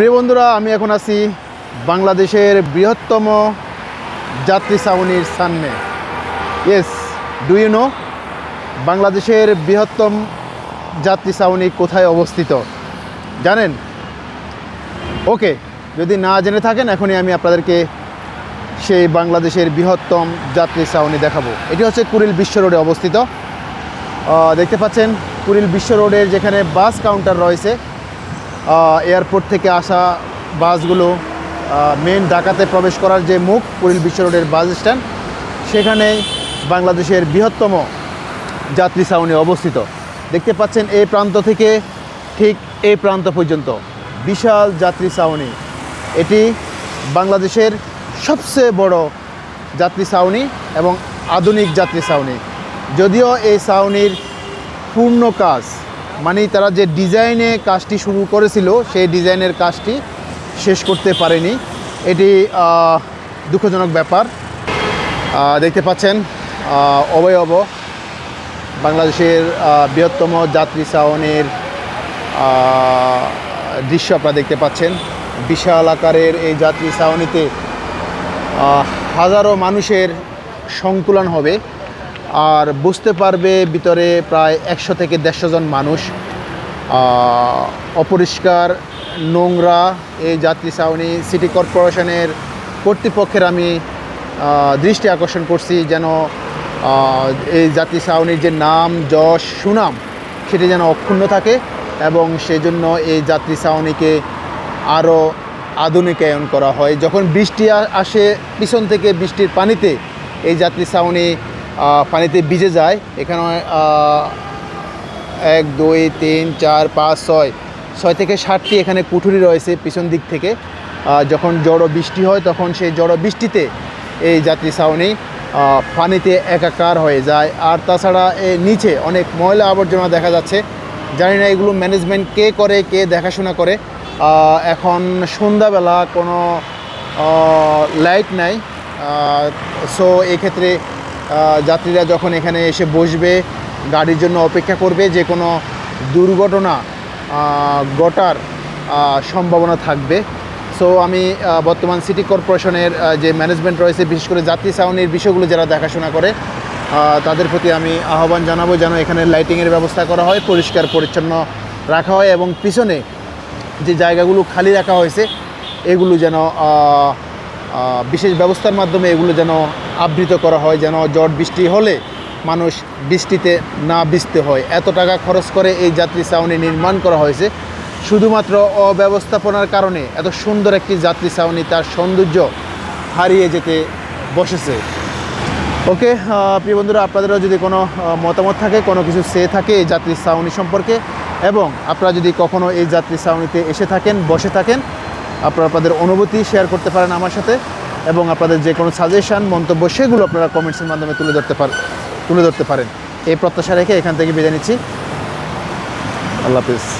প্রিয় বন্ধুরা, আমি এখন আছি বাংলাদেশের বৃহত্তম যাত্রী ছাউনির সামনে। ইয়েস ডু ইউ নো বাংলাদেশের বৃহত্তম যাত্রী ছাউনি কোথায় অবস্থিত? জানেন? ওকে যদি না জেনে থাকেন, এখনই আমি আপনাদেরকে সেই বাংলাদেশের বৃহত্তম যাত্রী ছাউনি দেখাবো। এটি হচ্ছে কুড়িল বিশ্ব রোডে অবস্থিত। দেখতে পাচ্ছেন, কুড়িল বিশ্ব রোডের যেখানে বাস কাউন্টার রয়েছে এয়ারপোর্ট থেকে আসা বাসগুলো মেন ঢাকাতে প্রবেশ করার যে মুখ কুড়িল বিশ্ব রোডের বাস স্ট্যান্ড সেখানে বাংলাদেশের বৃহত্তম যাত্রী ছাউনি অবস্থিত। দেখতে পাচ্ছেন এই প্রান্ত থেকে ঠিক এই প্রান্ত পর্যন্ত বিশাল যাত্রী ছাউনি। এটি বাংলাদেশের সবচেয়ে বড় যাত্রী ছাউনি এবং আধুনিক যাত্রী ছাউনি। যদিও এই ছাউনির পূর্ণ কাজ মানে তারা যে ডিজাইনে কাজটি শুরু করেছিল সেই ডিজাইনের কাজটি শেষ করতে পারেনি। এটি দুঃখজনক ব্যাপার। দেখতে পাচ্ছেন অবয়ব বাংলাদেশের বৃহত্তম যাত্রী আহ, দৃশ্য আপনারা দেখতে পাচ্ছেন। বিশাল আকারের এই যাত্রী আহ, হাজারো মানুষের সংকুলন হবে। আর বুঝতে পারবে ভিতরে প্রায় একশো থেকে দেড়শো জন মানুষ। অপরিষ্কার, নোংরা এই যাত্রী ছাউনি সিটি কর্পোরেশনের কর্তৃপক্ষের আমি দৃষ্টি আকর্ষণ করছি যেন এই যাত্রী ছাউনির যে নাম, যশ, সুনাম সেটি যেন অক্ষুণ্ণ থাকে এবং সেজন্য এই যাত্রী ছাউনিকে আরও আধুনিকায়ন করা হয়। যখন বৃষ্টি আসে, পিছন থেকে বৃষ্টির পানিতে এই যাত্রী ছাউনি পানিতে ভিজে যায়। এখানে এক, দুই, তিন, চার, পাঁচ, ছয় ছয় থেকে ষাটটি এখানে কুঠুরি রয়েছে পিছন দিক থেকে। যখন জড়ো বৃষ্টি হয়, তখন সেই জড়ো বৃষ্টিতে এই যাত্রী ছাউনি পানিতে একাকার হয়ে যায়। আর তাছাড়া এই নিচে অনেক ময়লা আবর্জনা দেখা যাচ্ছে। জানি না এগুলো ম্যানেজমেন্ট কে করে, কে দেখাশোনা করে। এখন সন্ধ্যাবেলা কোনো লাইট নাই। সো এক্ষেত্রে যাত্রীরা যখন এখানে এসে বসবে, গাড়ির জন্য অপেক্ষা করবে, যে কোনো দুর্ঘটনা ঘটার সম্ভাবনা থাকবে। সো আমি বর্তমান সিটি কর্পোরেশনের যে ম্যানেজমেন্ট রয়েছে, বিশেষ করে যাত্রী সাউনির বিষয়গুলো যারা দেখাশোনা করে তাদের প্রতি আমি আহ্বান জানাব যেন এখানে লাইটিংয়ের ব্যবস্থা করা হয়, পরিষ্কার, পরিচ্ছন্ন রাখা হয় এবং পিছনে যে জায়গাগুলো খালি রাখা হয়েছে, এগুলো যেন বিশেষ ব্যবস্থার মাধ্যমে এগুলো যেন আবৃত করা হয়, যেন ঝড় বৃষ্টি হলে মানুষ বৃষ্টিতে না ভিজতে হয়। এত টাকা খরচ করে এই যাত্রী ছাউনি নির্মাণ করা হয়েছে। শুধুমাত্র অব্যবস্থাপনার কারণে এত সুন্দর একটি যাত্রী ছাউনি তার সৌন্দর্য হারিয়ে যেতে বসেছে। ওকে প্রিয় বন্ধুরা, আপনাদেরও যদি কোনো মতামত থাকে, কোনো কিছু সে থাকে এই যাত্রী ছাউনি সম্পর্কে, এবং আপনারা যদি কখনও এই যাত্রী ছাউনিতে এসে থাকেন, বসে থাকেন আপনারা আপনাদের অনুভূতি শেয়ার করতে পারেন আমার সাথে এবং আপনাদের যে কোনো সাজেশান মন্তব্য, সেগুলো আপনারা কমেন্টসের মাধ্যমে তুলে ধরতে পার তুলে ধরতে পারেন। এই প্রত্যাশা রেখে এখান থেকে বিদায় নিচ্ছি। আল্লাহ হাফিজ।